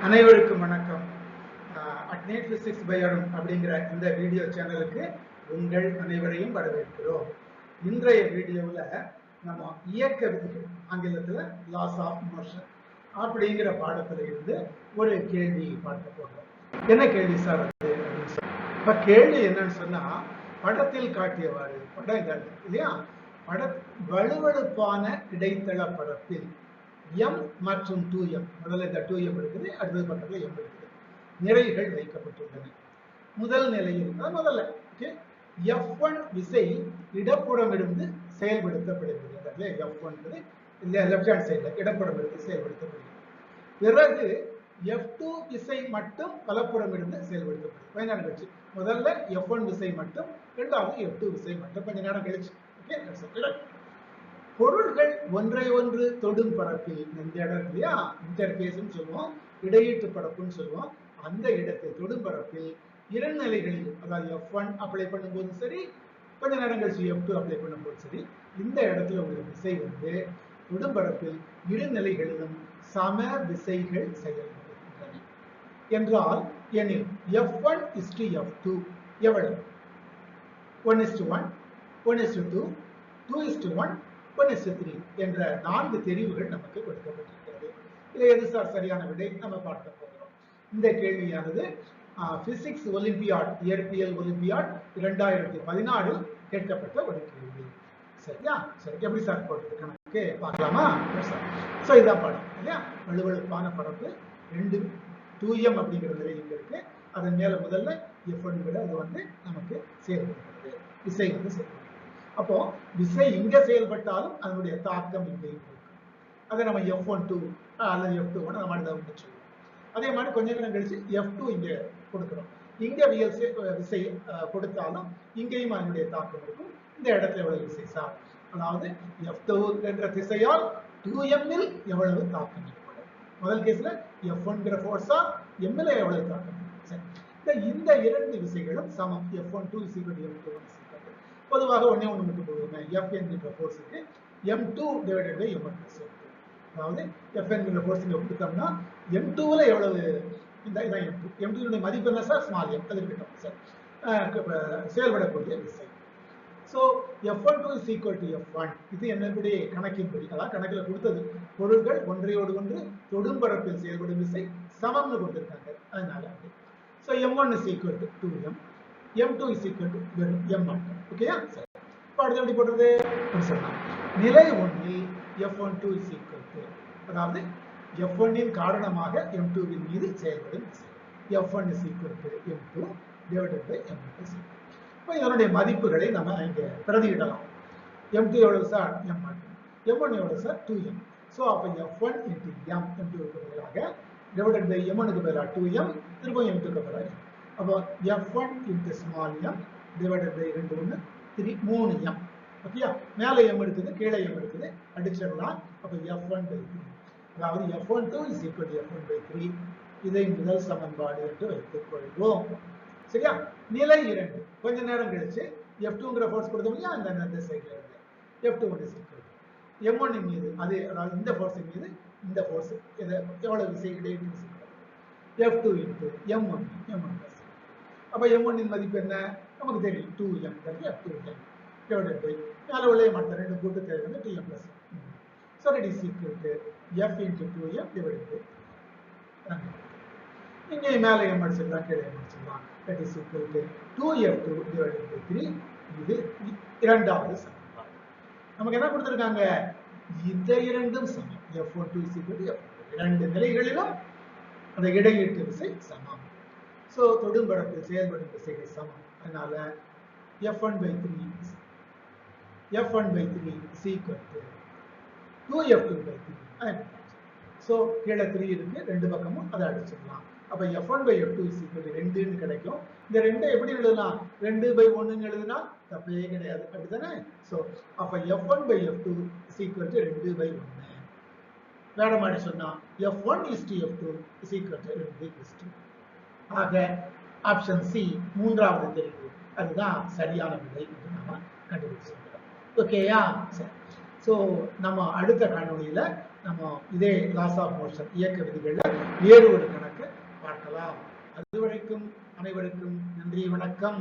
அனைவருக்கும் வணக்கம். Adnate physics பயோடம் அப்படிங்கிற இந்த வீடியோ சேனலுக்கு உங்கள் அனைவரையும் வரவேற்கிறோம். இன்றைய வீடியோவில் நம்ம இயக்க விதிகள் ஆங்கிலத்தில் லாஸ் ஆஃப் மோஷன் அப்படிங்கிற பாடத்துல இருந்து ஒரு கேள்வி பார்க்க போகிறோம் என்ன கேள்வி சார் அது அப்படின்னு சொல்லி இப்போ கேள்வி என்னன்னு சொன்னா படத்தில் காட்டியவாறு படம் இல்லையா? பட வலுவழுப்பான இடைத்தள படத்தில் எம் மற்றும் டூ எம் முதல்ல இந்த டூ எம் இருக்குது அடுத்தது பக்கத்தில் எம் இருக்குது. நிறைகள் வைக்கப்பட்டுள்ளன. முதல் நிலையில் தான் முதல்ல ஓகே எஃப் ஒன் விசை இடப்புறம் இருந்து செயல்படுத்தப்படுகிறது எஃப் ஒன் இந்த லெஃப்ட் ஹேண்ட் சைடில் இடப்புறம் இருந்து செயல்படுத்தப்படுகிறது. பிறகு எஃப் டூ விசை மட்டும் வலப்புறம் இருந்து செயல்படுத்தப்படுது கொஞ்ச நேரம் கழிச்சு. முதல்ல எஃப் ஒன் விசை மட்டும் ரெண்டாவது எஃப் டூ விசை மட்டும் கொஞ்ச நேரம் கழிச்சு. ஓகே பொருள்கள் ஒன்றை ஒன்று தொடும் பரப்பில் இந்த இடம் இல்லையா? இன்டர்பேஸ்ன்னு சொல்லுவோம். இடையீட்டு பரப்புன்னு சொல்லுவோம். அந்த இடத்தை தொடும் பரப்பில் இரண்டு நிலைகளில் அதாவது எஃப் ஒன் அப்ளை பண்ணும்போதும் சரி கொஞ்ச நேரம் கழிச்சு எஃப் டூ அப்ளை பண்ணும்போது சரி இந்த இடத்துல உள்ள விசை வந்து தொடும் பரப்பில் இரு நிலைகளிலும் சம விசைகள் செயல்படுகின்றன. என்றால் எனில் F one is to F two எவ்வளவு? One is to one one is to two two is to one one என்ற நான்கு தெரிவுகள் நமக்கு கொடுக்கப்பட்டிருக்கிறது. இதில் எது சார்? சரியான விடை. நம்ம பார்க்க போகிறோம். இந்த கேள்வியானது பிசிக்ஸ் ஒலிம்பியாட் இயற்பியல் ஒலிம்பியாட் இரண்டாயிரத்தி பதினாறில் கேட்கப்பட்ட ஒரு கேள்வி. சரியா? சரி எப்படி சார் போட்டது கணக்கு பார்க்கலாமா? சார் ஸோ இதான் படம் இல்லையா? வலுவழுப்பான படப்பு ரெண்டு தூயம் அப்படிங்கிற நிலை இங்க இருக்கு. அதன் மேல முதல்ல எஃப் விட அது வந்து நமக்கு சேர்ந்து இசை வந்து சேர்ந்து அப்போ விசை எங்க செயல்பட்டாலும் அதனுடைய தாக்கம் இங்கேயும் இருக்கும் அதை நம்ம எஃப் ஒன் டூ அல்லது எஃப் டூ ஒன்று நம்ம அடுத்த சொல்லுவோம் அதே மாதிரி கொஞ்ச நேரம் கழிச்சு எஃப் டூ இங்கே கொடுக்குறோம். இங்கே வியல் விசை கொடுத்தாலும் இங்கேயும் அதனுடைய தாக்கம் இருக்கும். இந்த இடத்துல எவ்வளவு விசை சார்? அதாவது எஃப் டூ என்ற திசையால் டூ எம்மில் எவ்வளவு தாக்கம் ஏற்படும்? முதல் கேஸ்ல எஃப் ஒன்கிற ஃபோர்ஸா எம்மில் எவ்வளவு தாக்கம் சரி. இந்த இரண்டு விசைகளும் சமம். F one two is equal F two one பொதுவாக ஒன்னே ஒன்று மட்டும் போடுவோமே எஃப் என்கின்ற ஃபோர்ஸுக்கு M two divided by M one M two அதாவது எஃப் என்கின்ற ஃபோர்ஸ் இங்கே கொடுத்தோம்னா எம் டூவில் எவ்வளவு? இந்த இதான் எம் டூ எம் டூனுடைய மதிப்பு என்ன சார் ஸ்மால் எம் அது இருக்கட்டும் சார் செயல்படக்கூடிய விசை. So F one two is equal to F one இது என்னுடைய கணக்கின்படி அதான் கணக்கில் கொடுத்தது. பொருட்கள் ஒன்றையோடு ஒன்று தொடும் பரப்பில் செயல்படும் விசை சமம்னு கொடுத்துருக்காங்க. அதனால so M one is equal to two M M two is equal to வெறும் எம் ஓகேயா சரி இப்போ அடுத்து எப்படி போடுறது? சொல்லலாம். நிலை ஒன்றில் f12 is equal to அதாவது f1 இன் காரணமாக எம் டூவின் மீது செயல்படும் f1 is equal to m2 divided by m1 is equal இப்போ இதனுடைய மதிப்புகளை நம்ம இங்கே பிரதியிடலாம். M2 எவ்வளவு sir M one M one எவ்வளவு சார் 2m ஸோ அப்போ F one into M M பதிலாக டிவைடட் பை எம் ஒனுக்கு பதிலாக டூ எம் திரும்ப எம் பதிலாக அப்போ F one small m M by by ரெண்டு ஒன்று த்ரீ மூணு எம் ஓகேயா மேலே எம் இருக்குது கீழே எம் இருக்குது அடிச்சிடலாம். அப்போ எஃப் ஒன் பை த்ரீ அதாவது F one two is equal F one by three இதை முதல் சமன்பாடு என்று வைத்துக் கொள்வோம். சரியா? நிலை இரண்டு. கொஞ்ச நேரம் கழிச்சு எஃப் டூங்கிற ஃபோர்ஸ் கொடுத்தோம் இல்லையா? அந்த அந்த சைடில் இருந்து. F two one is M மீது அது அதாவது இந்த ஃபோர்ஸின் மீது இந்த ஃபோர்ஸ் இதை எவ்வளவு? விசை இடையிட்டு விசை F two into M one M one plus அப்போ எம் ஒன்னின் மதிப்பு என்ன? நமக்கு தெரியும். Two M F two M divided by மேலே உள்ள மற்ற ரெண்டு கூட்டு தேவை வந்து two M plus so it is equal to F into two M divided by இங்கே மேலே எம் அடிச்சிடலாம் கீழே எம் அடிச்சிடலாம் that is equal to two F two divided by three இது இரண்டாவது சமன்பாடு. நமக்கு என்ன கொடுத்துருக்காங்க? இந்த இரண்டும் சமம். F one two is equal to F இரண்டு நிலைகளிலும் அந்த இடையீட்டு விசை சமம். ஸோ தொடும்படக்கு செயல்படும் திசைகள் சமம். அதனால F one by three F one by three is equal two F two by three so கீழே த்ரீ இருக்கு ரெண்டு பக்கமும் அதை அடிச்சிடலாம். அப்போ F one by F two is equal ரெண்டுன்னு கிடைக்கும். இந்த ரெண்டை எப்படி எழுதலாம்? ரெண்டு பை ஒன்றுன்னு எழுதுனா தப்பே கிடையாது. அப்படிதானே ஸோ அப்போ F one by F two is equal ரெண்டு பை ஒன்று வேற மாதிரி சொன்னா F one is to F two is equal ரெண்டு இஸ்டி ஆக ஆப்ஷன் சி மூன்றாவது தெரிவு. அதுதான் சரியான விடை என்று நாம கண்டுபிடிச்சிருக்கிறோம். ஓகேயா சரி. ஸோ நம்ம அடுத்த காணொலியில நம்ம இதே லாஸ் ஆஃப் மோஷன் இயக்க விதிகளில் வேறு ஒரு கணக்கு அதுவரைக்கும் அனைவருக்கும் நன்றி வணக்கம்.